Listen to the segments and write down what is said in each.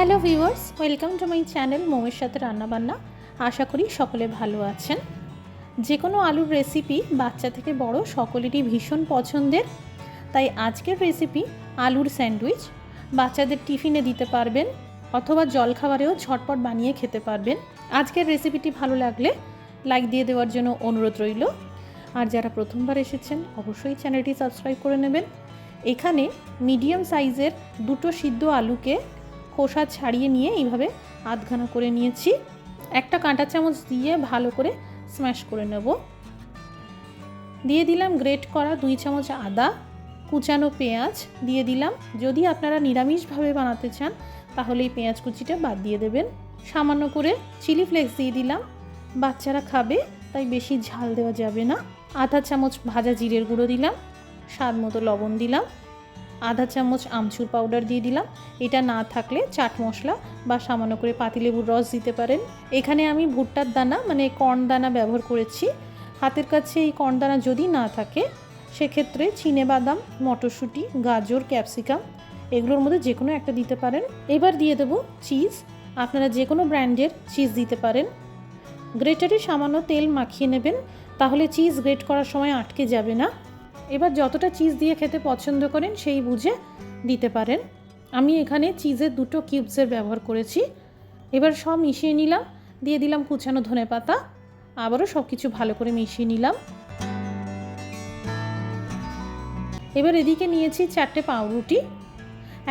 Hello viewers, welcome to my channel মোমের সাথে রান্নাবান্না। আশা করি সকলে ভালো আছেন। যে কোনো আলুর রেসিপি বাচ্চা থেকে বড় সকলেরই ভীষণ পছন্দের। তাই আজকের রেসিপি আলুর স্যান্ডউইচ। বাচ্চাদের টিফিনে দিতে পারবেন অথবা জলখাবারেও ঝটপট বানিয়ে খেতে পারবেন। আজকের রেসিপিটি ভালো লাগলে লাইক দিয়ে দেওয়ার জন্য অনুরোধ রইল। আর যারা প্রথমবার এসেছেন, অবশ্যই চ্যানেলটি সাবস্ক্রাইব করে নেবেন। এখানে মিডিয়াম সাইজের দুটো সিদ্ধ আলুকে খোসা ছাড়িয়ে নিয়ে এইভাবে আধখানা করে নিয়েছি। একটা কাঁটা চামচ দিয়ে ভালো করে স্ম্যাশ করে নেব। দিয়ে দিলাম গ্রেট করা দুই চামচ আদা, কুচানো পেঁয়াজ দিয়ে দিলাম। যদি আপনারা নিরামিষভাবে বানাতে চান, তাহলে এই পেঁয়াজ কুচিটা বাদ দিয়ে দেবেন। সামান্য করে চিলি ফ্লেক্স দিয়ে দিলাম। বাচ্চারা খাবে, তাই বেশি ঝাল দেওয়া যাবে না। আধা চামচ ভাজা জিরের গুঁড়ো দিলাম। স্বাদ মতো লবণ দিলাম। আধা চামচ আমচুর পাউডার দিয়ে দিলাম। এটা না থাকলে চাট মশলা বা সামান্য করে পাতিলেবুর রস দিতে পারেন। এখানে আমি ভুট্টার দানা মানে কর্ন দানা ব্যবহার করেছি। হাতের কাছে এই কর্ন দানা যদি না থাকে, সেক্ষেত্রে বাদাম, মটরশুঁটি, গাজর, ক্যাপসিকাম এগুলোর মধ্যে যে কোনো একটা দিতে পারেন। এবার দিয়ে দেবো চিজ। আপনারা যে কোনো ব্র্যান্ডের চিজ দিতে পারেন। গ্রেটারে সামান্য তেল মাখিয়ে নেবেন, তাহলে চিজ গ্রেট করার সময় আটকে যাবে না। এবার যতটা চিজ দিয়ে খেতে পছন্দ করেন সেই বুঝে দিতে পারেন। আমি এখানে চিজের দুটো কিউবসের ব্যবহার করেছি। এবার সব মিশিয়ে নিলাম, দিয়ে দিলাম কুচানো ধনে পাতা। আবারও সব কিছু ভালো করে মিশিয়ে নিলাম। এবার এদিকে নিয়েছি চারটে পাউরুটি।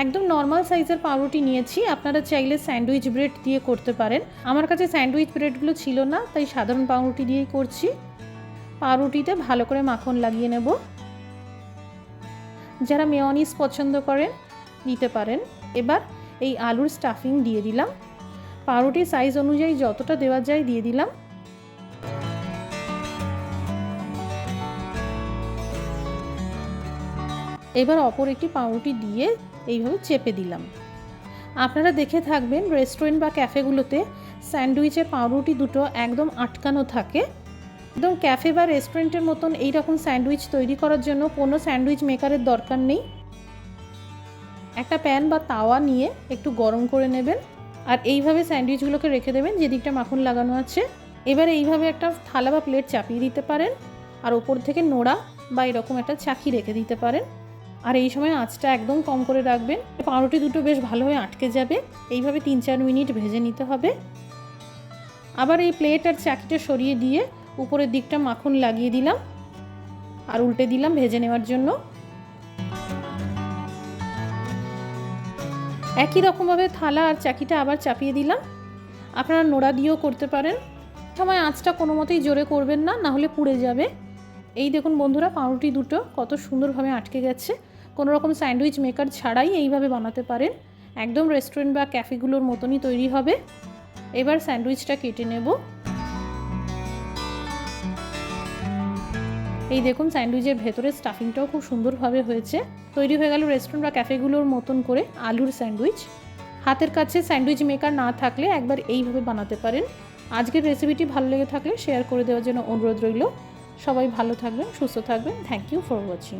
একদম নর্মাল সাইজের পাউরুটি নিয়েছি। আপনারা চাইলে স্যান্ডউইচ ব্রেড দিয়ে করতে পারেন। আমার কাছে স্যান্ডউইচ ব্রেডগুলো ছিল না, তাই সাধারণ পাউরুটি দিয়েই করছি। পাউরুটিতে ভালো করে মাখন লাগিয়ে নেব। যারা মেয়নিস পছন্দ করেন, নিতে পারেন। এবার এই আলুর স্টাফিং দিয়ে দিলাম। পাউরুটির সাইজ অনুযায়ী যতটা দেওয়া যায় দিয়ে দিলাম। এবার অপর একটি পাউরুটি দিয়ে এইভাবে চেপে দিলাম। আপনারা দেখে থাকবেন রেস্টুরেন্ট বা ক্যাফেগুলোতে স্যান্ডউইচের পাউরুটি দুটো একদম আটকানো থাকে। একদম ক্যাফে বা রেস্টুরেন্টের মতন এই রকম স্যান্ডউইচ তৈরি করার জন্য কোনো স্যান্ডউইচ মেকারের দরকার নেই। একটা প্যান বা তাওয়া নিয়ে একটু গরম করে নেবেন আর এইভাবে স্যান্ডউইচগুলোকে রেখে দেবেন যেদিকটা মাখন লাগানো আছে। এবার এইভাবে একটা থালা বা প্লেট চাপিয়ে দিতে পারেন আর ওপর থেকে নোড়া বা এরকম একটা চাকি রেখে দিতে পারেন। আর এই সময় আঁচটা একদম কম করে রাখবেন। পাউরুটি দুটো বেশ ভালোভাবে আটকে যাবে। এইভাবে তিন চার মিনিট ভেজে নিতে হবে। আবার এই প্লেট আর চাকিটা সরিয়ে দিয়ে উপরের দিকটা মাখন লাগিয়ে দিলাম আর উল্টে দিলাম ভেজে নেওয়ার জন্য। একই রকমভাবে থালা আর চাকিটা আবার চাপিয়ে দিলাম। আপনারা নোড়া দিয়েও করতে পারেন। সময় আঁচটা কোনো মতেই জোরে করবেন না না হলে পুড়ে যাবে। এই দেখুন বন্ধুরা, পাউরুটি দুটো কত সুন্দরভাবে আটকে গেছে। কোনো রকম স্যান্ডউইচ মেকার ছাড়াই এইভাবে বানাতে পারেন। একদম রেস্টুরেন্ট বা ক্যাফেগুলোর মতনই তৈরি হবে। এবার স্যান্ডউইচটা কেটে নেব। এই দেখুন স্যান্ডউইচের ভেতরে স্টাফিংটাও খুব সুন্দরভাবে হয়েছে। তৈরি হয়ে গেল রেস্টুরেন্ট বা ক্যাফেগুলোর মতন করে আলুর স্যান্ডউইচ। হাতের কাছে স্যান্ডউইচ মেকার না থাকলে একবার এইভাবে বানাতে পারেন। আজকের রেসিপিটি ভালো লেগে থাকলে শেয়ার করে দেওয়ার জন্য অনুরোধ রইল। সবাই ভালো থাকবেন, সুস্থ থাকবেন। Thank you for watching